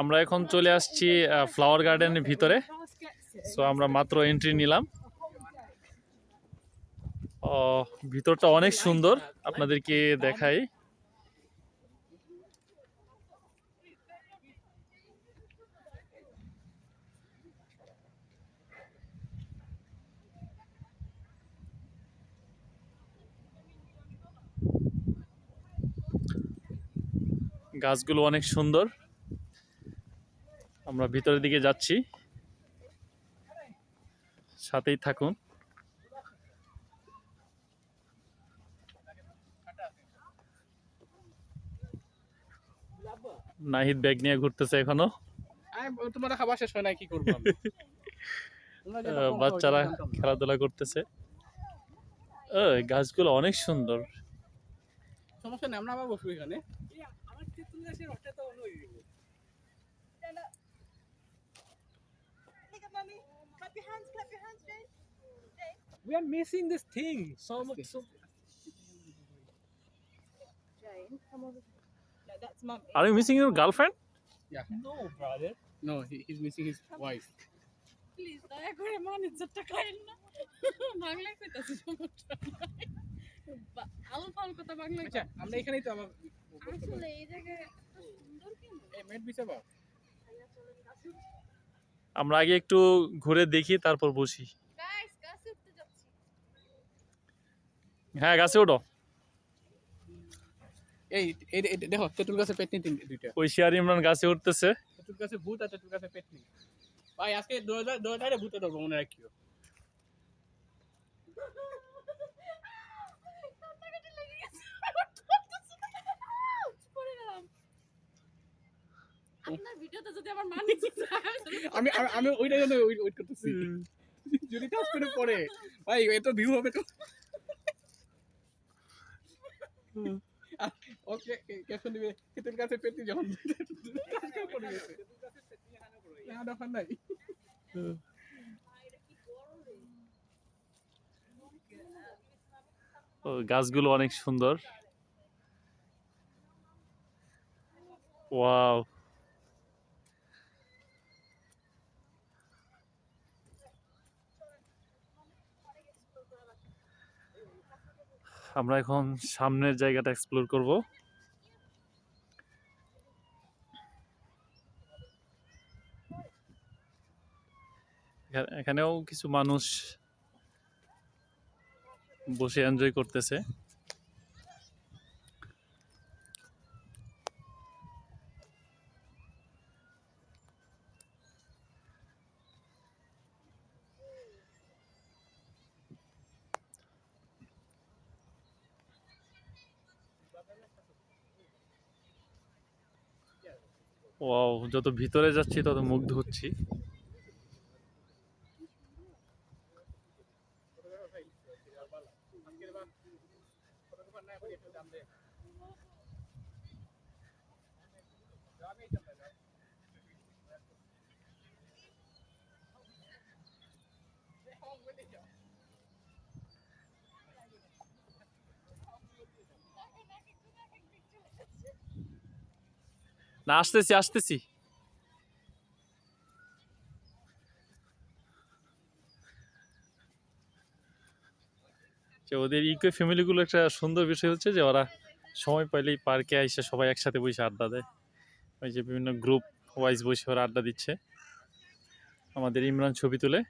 আমরা এখন চলে আসছি ফ্লাওয়ার গার্ডেনের ভিতরে। সো আমরা মাত্র এন্ট্রি নিলাম। ভিতরটা অনেক সুন্দর। আপনাদেরকে দেখাই। গাছগুলো অনেক সুন্দর। আমরা ভিতরের দিকে যাচ্ছি। সাথেই থাকুন। নাহিদ ব্যাগ নিয়ে ঘুরতেছে এখনও। তোমার খাবার শেষ হয় নাই কি করব বাচ্চারা না। খেলাধুলা করতেছে। গাছগুলো অনেক সুন্দর। সমস্যা নেই আমরা আবার বসবো এখানে। mommy. Clap your hands, clap your hands, Jane. We are missing this thing so much. So Jane, come over. No, that's mommy. Are you missing your girlfriend no, brother. no he, he's missing his wife please দয়া করে মান ইজ্জতটা করেন না বাংলায় কইতাছি সমস্যা নাই বা- আলু ফাল কথা বাংলায় আচ্ছা আমরা এখানেই তো আমার আসলে এই জায়গায় এত সুন্দর কেন এই মেট বিছাবা আমরা আগে একটু ঘুরে দেখি তারপর বসি গাইস গাছে উঠতে যাচ্ছি। হ্যাঁ গাছে ওঠো। এই দেখো তেঁতুল গাছে পেটনি দুইটা। ইমরান গাছে উঠতেছে। তেঁতুল গাছে ভূত আর তেঁতুল গাছে পেটনি ভাই আজকে দু হাজার দু হাজারে ভূতে ধরবো মনে রাখিও কান্নাকাটি লেগে গেছে পড়ে গেলাম আপনার ভিডিওতে যদি আমার মান আমি আমি- জন্য ওয়েট করতেছি। যদি টাচ করে পড়ে ভাই এত ভিউ হবে তো। ওকে ক্যাপশন দিবে? তেঁতুল পেটনি যখন পড়ে গেছে। না নাই। ও, গাছগুলো অনেক সুন্দর। ওয়াও। আমরা এখন সামনের জায়গাটা এক্সপ্লোর করব। এখানেও কিছু মানুষ বসে এনজয় করতেছে। ওয়াও যত ভিতরে যাচ্ছি তত মুগ্ধ হচ্ছি। না, আসতেছি আসতেছি। যে ওদের ইকো ফ্যামিলিগুলো একটা সুন্দর বিষয় হচ্ছে যে ওরা সময় পাইলেই পার্কে আইসে সবাই একসাথে বসে আড্ডা দেয়। ওই যে বিভিন্ন গ্রুপ ওয়াইজ বসে ওরা আড্ডা দিচ্ছে। আমাদের ইমরান ছবি তুলে।